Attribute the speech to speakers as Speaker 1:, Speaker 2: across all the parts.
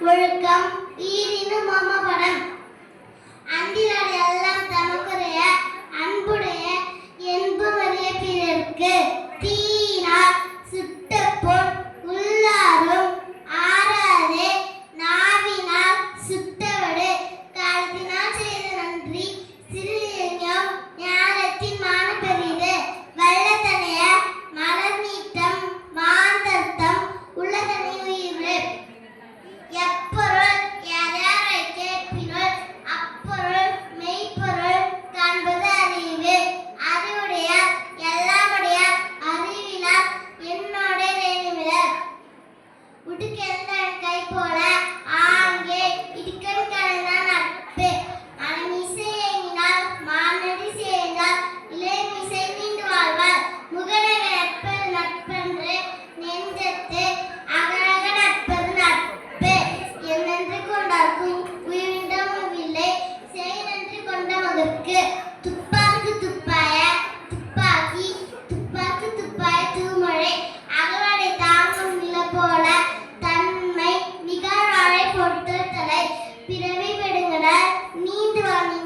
Speaker 1: விழுப்பம் ஒழுக்கம் ஈரினும் மாமா படம்.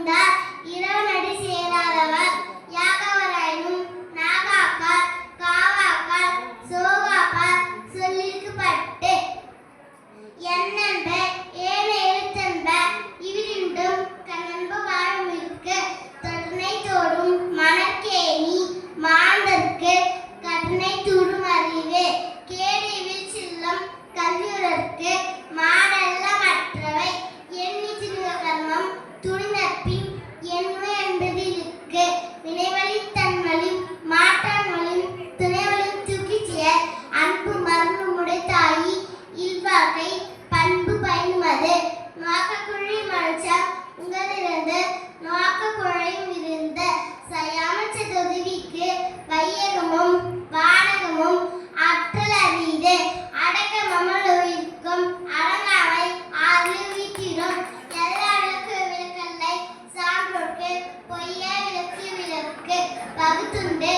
Speaker 1: bondad సాగుతుండే